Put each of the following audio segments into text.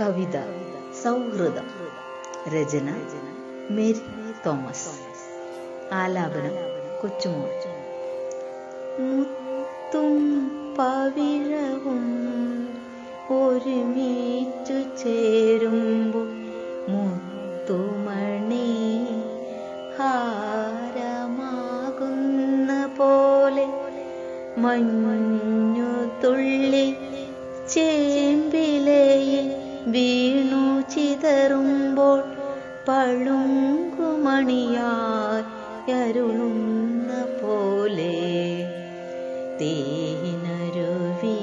കവിത സൗഹൃദം. രചന മേരി തോമസ്. ആലാപനം കൊച്ചുമോൾ. മുത്തും പവിഴവും ഒരുമിച്ചു ചേരുമ്പോൾ മുത്തുമണി ഹാരമാകുന്ന പോലെ മഞ്ഞു തുള്ളി വീണു ചിതറുമ്പോൾ പളുങ്കുമണിയായി അരുളുന്ന പോലെ. തേനരുവി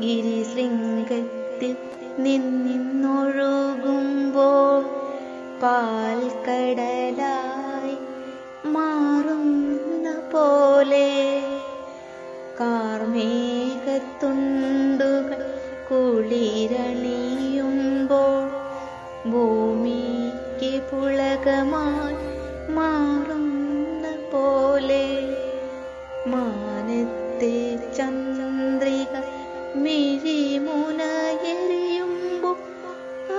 ഗിരിശൃംഗത്തിൽ നിന്നൊഴുകുമ്പോൾ പാൽക്കടലായി മാറുന്ന പോലെ. കാർമേകത്തുണ്ടുകൾ കുളിരണിയുമ്പോൾ ഭൂമിക്ക് പുളകമായി മാറുന്ന പോലെ മാനത്തെ ചന്ദ്രിക മിഴിമുനയെറിയുമ്പോൾ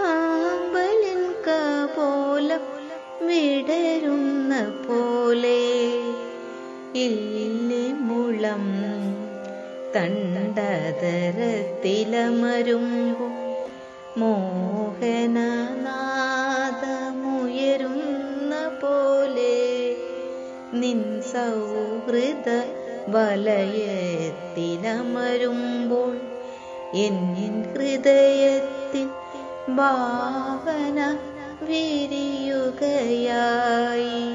ആമ്പലിൻ കപോലം വിടരുന്ന പോലെ ഇല്ലി മുളം തണ്ടതരത്തിലമരുമ്പോൾ മോഹനനാദമുയരുന്ന നിൻ സൗഹൃദ വലയത്തിലമരുമ്പോൾ എന്നിൻ ഹൃദയത്തിൽ ഭാവന വിരിയുകയായി.